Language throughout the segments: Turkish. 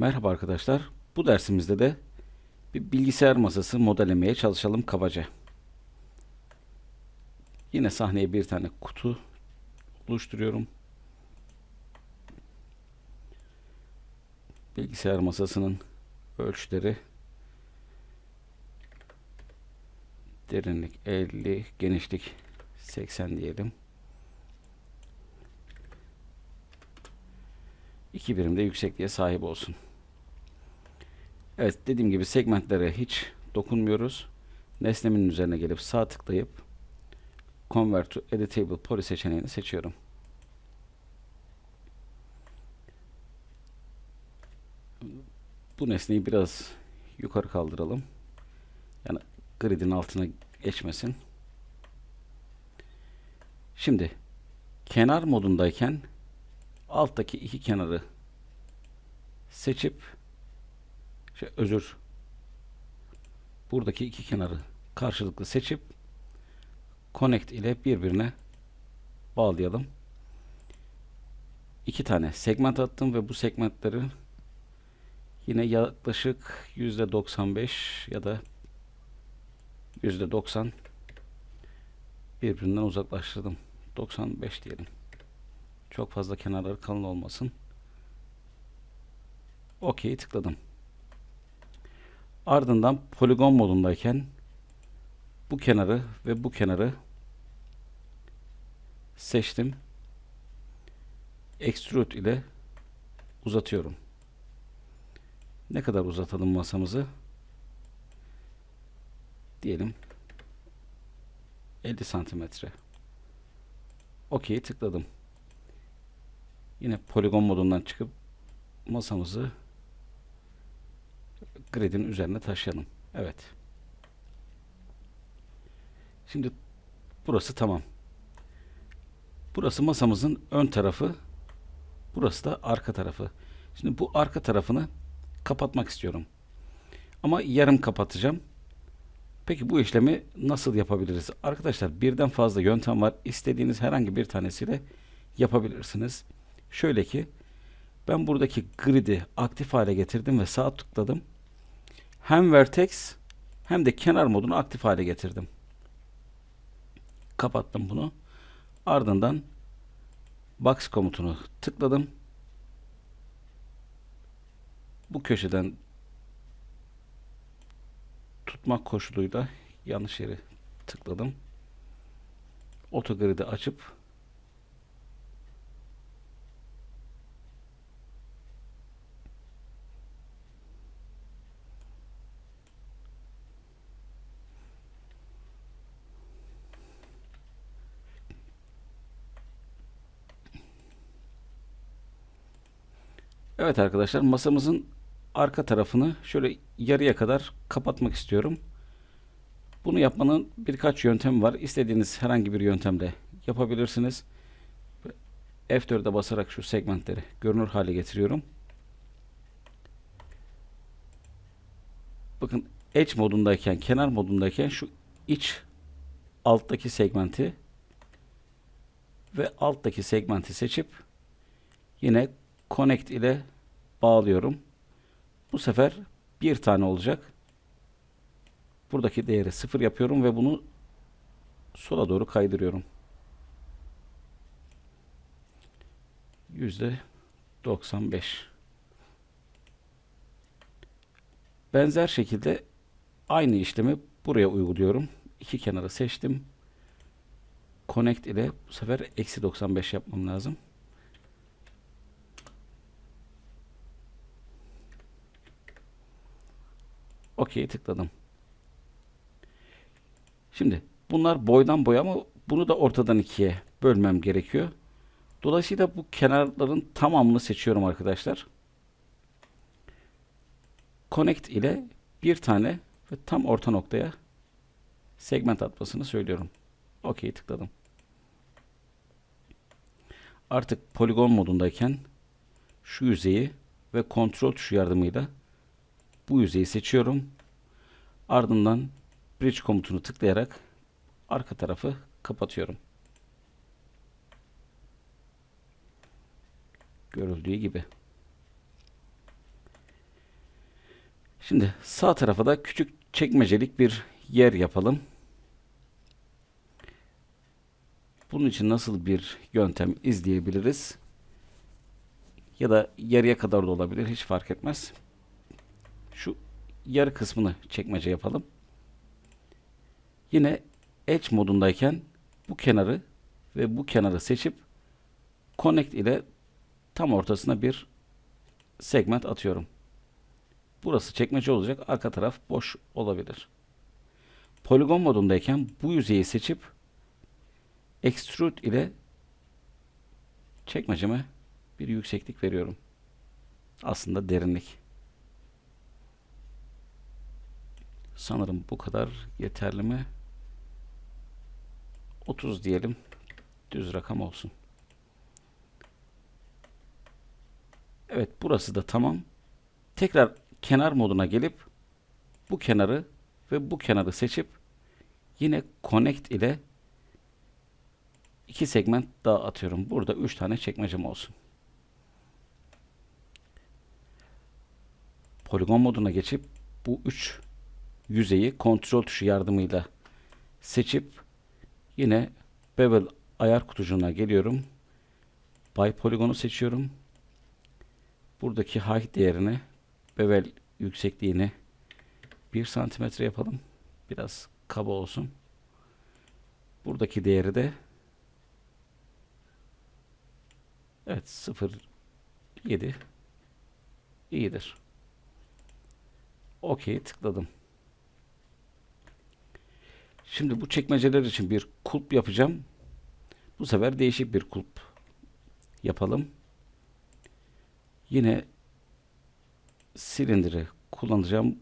Merhaba arkadaşlar. Bu dersimizde de bir bilgisayar masası modellemeye çalışalım kabaca. Yine sahneye bir tane kutu oluşturuyorum. Bilgisayar masasının ölçüleri derinlik 50, genişlik 80 diyelim. İki birimde yüksekliğe sahip olsun. Evet dediğim gibi segmentlere hiç dokunmuyoruz. Nesnemin üzerine gelip sağ tıklayıp Convert to Editable Poly seçeneğini seçiyorum. Bu nesneyi biraz yukarı kaldıralım. Yani gridin altına geçmesin. Şimdi kenar modundayken alttaki iki kenarı seçip şey, özür buradaki iki kenarı karşılıklı seçip connect ile birbirine bağlayalım. İki tane segment attım ve bu segmentleri yine yaklaşık %95 ya da %90 birbirinden uzaklaştırdım. 95 diyelim. Çok fazla kenarları kalın olmasın. OK tıkladım. Ardından poligon modundayken bu kenarı ve bu kenarı seçtim. Extrude ile uzatıyorum. Ne kadar uzatalım masamızı? Diyelim 50 santimetre. OK tıkladım. Yine poligon modundan çıkıp masamızı gridin üzerine taşıyalım. Evet. Şimdi burası tamam. Burası masamızın ön tarafı. Burası da arka tarafı. Şimdi bu arka tarafını kapatmak istiyorum. Ama yarım kapatacağım. Peki bu işlemi nasıl yapabiliriz? Arkadaşlar birden fazla yöntem var. İstediğiniz herhangi bir tanesiyle yapabilirsiniz. Şöyle ki ben buradaki grid'i aktif hale getirdim ve sağ tıkladım. Hem vertex hem de kenar modunu aktif hale getirdim. Kapattım bunu. Ardından box komutunu tıkladım. Bu köşeden tutmak koşuluyla yanlış yere tıkladım. Otogrid'i açıp Evet arkadaşlar masamızın arka tarafını şöyle yarıya kadar kapatmak istiyorum. Bunu yapmanın birkaç yöntemi var. İstediğiniz herhangi bir yöntemle yapabilirsiniz. F4'e basarak şu segmentleri görünür hale getiriyorum. Bakın Edge modundayken, kenar modundayken şu iç alttaki segmenti ve alttaki segmenti seçip yine Connect ile bağlıyorum. Bu sefer bir tane olacak. Buradaki değeri sıfır yapıyorum ve bunu sola doğru kaydırıyorum. Yüzde 95. Benzer şekilde aynı işlemi buraya uyguluyorum. İki kenarı seçtim. Connect ile bu sefer eksi 95 yapmam lazım. OK'ye tıkladım. Şimdi bunlar boydan boya ama bunu da ortadan ikiye bölmem gerekiyor. Dolayısıyla bu kenarların tamamını seçiyorum arkadaşlar. Connect ile bir tane ve tam orta noktaya segment atmasını söylüyorum. OK'ye tıkladım. Artık poligon modundayken şu yüzeyi ve kontrol tuşu yardımıyla bu yüzeyi seçiyorum. Ardından bridge komutunu tıklayarak arka tarafı kapatıyorum. Görüldüğü gibi. Şimdi sağ tarafa da küçük çekmecelik bir yer yapalım. Bunun için nasıl bir yöntem izleyebiliriz? Ya da yarıya kadar da olabilir. Hiç fark etmez. Şu yarı kısmını çekmece yapalım. Yine Edge modundayken bu kenarı ve bu kenarı seçip Connect ile tam ortasına bir segment atıyorum. Burası çekmece olacak. Arka taraf boş olabilir. Poligon modundayken bu yüzeyi seçip Extrude ile çekmeceme bir yükseklik veriyorum. Aslında derinlik. Sanırım bu kadar yeterli mi? 30 diyelim. Düz rakam olsun. Evet burası da tamam. Tekrar kenar moduna gelip bu kenarı ve bu kenarı seçip yine connect ile iki segment daha atıyorum. Burada üç tane çekmecem olsun. Poligon moduna geçip bu üç yüzeyi kontrol tuşu yardımıyla seçip yine bevel ayar kutucuğuna geliyorum. By poligonu seçiyorum. Buradaki height değerini bevel yüksekliğini 1 santimetre yapalım. Biraz kaba olsun. Buradaki değeri de evet 0.7 iyidir. OK tıkladım. Şimdi bu çekmeceler için bir kulp yapacağım. Bu sefer değişik bir kulp yapalım. Yine silindiri kullanacağım.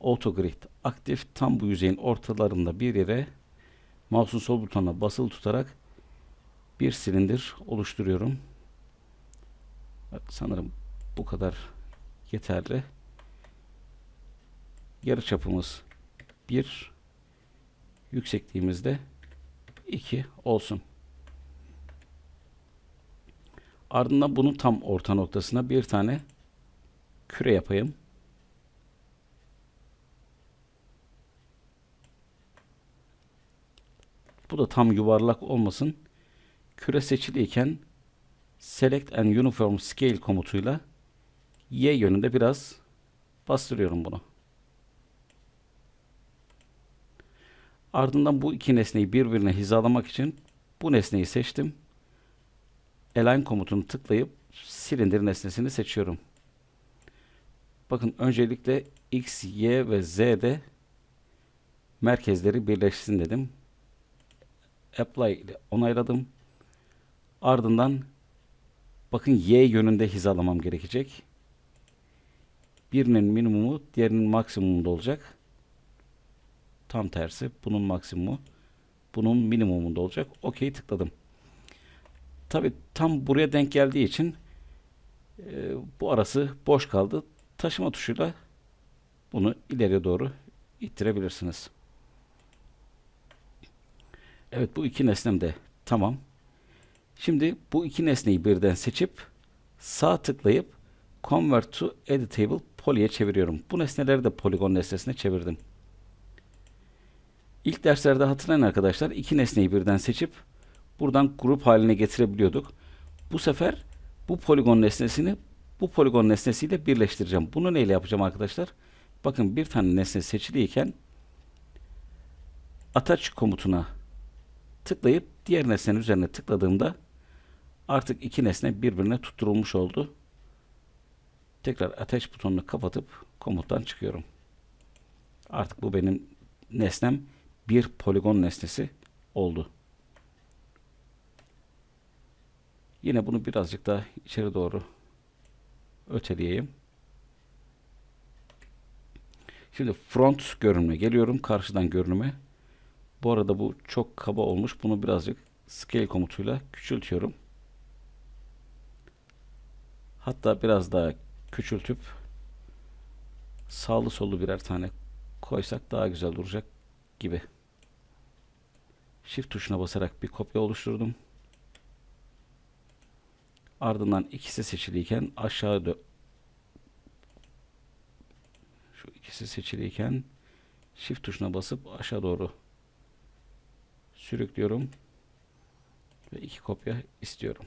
Autogrid aktif tam bu yüzeyin ortalarında bir yere mouse'un sol butonuna basılı tutarak bir silindir oluşturuyorum. Sanırım bu kadar yeterli. Yarı çapımız 1 yüksekliğimizde 2 olsun. Ardından bunun tam orta noktasına bir tane küre yapayım. Bu da tam yuvarlak olmasın. Küre seçiliyken Select and Uniform Scale komutuyla Y yönünde biraz bastırıyorum bunu. Ardından bu iki nesneyi birbirine hizalamak için bu nesneyi seçtim. Align komutunu tıklayıp silindir nesnesini seçiyorum. Bakın öncelikle X, Y ve Z'de merkezleri birleşsin dedim. Apply ile onayladım. Ardından bakın Y yönünde hizalamam gerekecek. Birinin minimumu diğerinin maksimumunda olacak. Tam tersi. Bunun maksimumu bunun minimumunda olacak. OK tıkladım. Tabi tam buraya denk geldiği için e, bu arası boş kaldı. Taşıma tuşuyla bunu ileriye doğru ittirebilirsiniz. Evet bu iki nesnem de tamam. Şimdi bu iki nesneyi birden seçip sağ tıklayıp Convert to Editable Poly'e çeviriyorum. Bu nesneleri de poligon nesnesine çevirdim. İlk derslerde hatırlayın arkadaşlar iki nesneyi birden seçip buradan grup haline getirebiliyorduk. Bu sefer bu poligon nesnesini bu poligon nesnesiyle birleştireceğim. Bunu neyle yapacağım arkadaşlar? Bakın bir tane nesne seçiliyken attach komutuna tıklayıp diğer nesnenin üzerine tıkladığımda artık iki nesne birbirine tutturulmuş oldu. Tekrar attach butonunu kapatıp komuttan çıkıyorum. Artık bu benim nesnem bir poligon nesnesi oldu. Yine bunu birazcık daha içeri doğru öteleyeyim. Şimdi front görünüme geliyorum. Karşıdan görünüme. Bu arada bu çok kaba olmuş. Bunu birazcık scale komutuyla küçültüyorum. Hatta biraz daha küçültüp sağlı sollu birer tane koysak daha güzel duracak gibi. Shift tuşuna basarak bir kopya oluşturdum. Ardından ikisi seçiliyken aşağı Şu ikisi seçiliyken Shift tuşuna basıp aşağı doğru sürüklüyorum. Ve iki kopya istiyorum.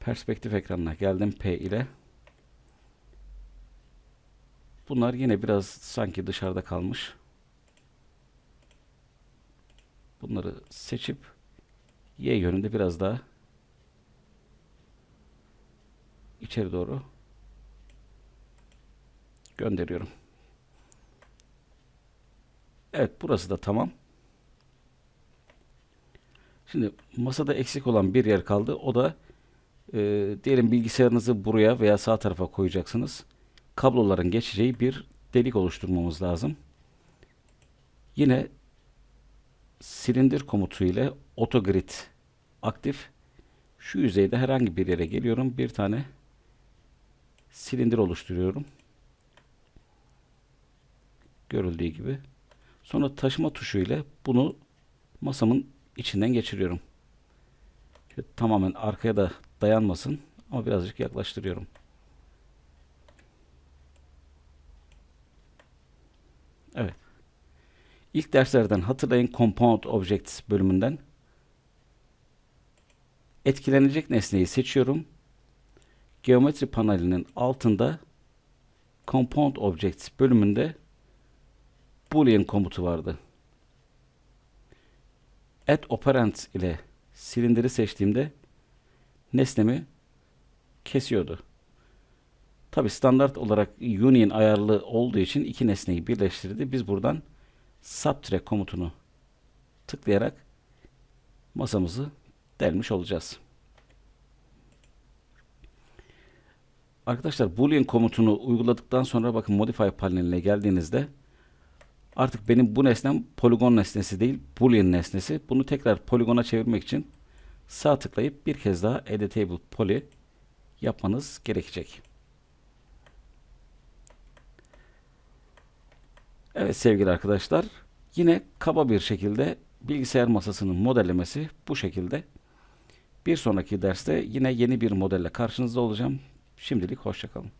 Perspektif ekranına geldim P ile. Bunlar yine biraz sanki dışarıda kalmış. Bunları seçip Y yönünde biraz daha içeri doğru gönderiyorum. Evet burası da tamam. Şimdi masada eksik olan bir yer kaldı. O da e, diyelim bilgisayarınızı buraya veya sağ tarafa koyacaksınız. Kabloların geçeceği bir delik oluşturmamız lazım. Yine silindir komutu ile autogrid aktif. Şu yüzeyde herhangi bir yere geliyorum. Bir tane silindir oluşturuyorum. Görüldüğü gibi. Sonra taşıma tuşu ile bunu masamın içinden geçiriyorum. Şöyle tamamen arkaya da dayanmasın ama birazcık yaklaştırıyorum. Evet. İlk derslerden hatırlayın Compound Objects bölümünden. Etkilenecek nesneyi seçiyorum. Geometri panelinin altında Compound Objects bölümünde Boolean komutu vardı. Add operand ile silindiri seçtiğimde nesnemi kesiyordu. Tabi standart olarak union ayarlı olduğu için iki nesneyi birleştirdi. Biz buradan subtract komutunu tıklayarak masamızı delmiş olacağız. Arkadaşlar boolean komutunu uyguladıktan sonra bakın modify paneline geldiğinizde artık benim bu nesnem poligon nesnesi değil boolean nesnesi. Bunu tekrar poligona çevirmek için sağ tıklayıp bir kez daha editable poly yapmanız gerekecek. Evet sevgili arkadaşlar yine kaba bir şekilde bilgisayar masasının modellemesi bu şekilde. Bir sonraki derste yine yeni bir modelle karşınızda olacağım. Şimdilik hoşçakalın.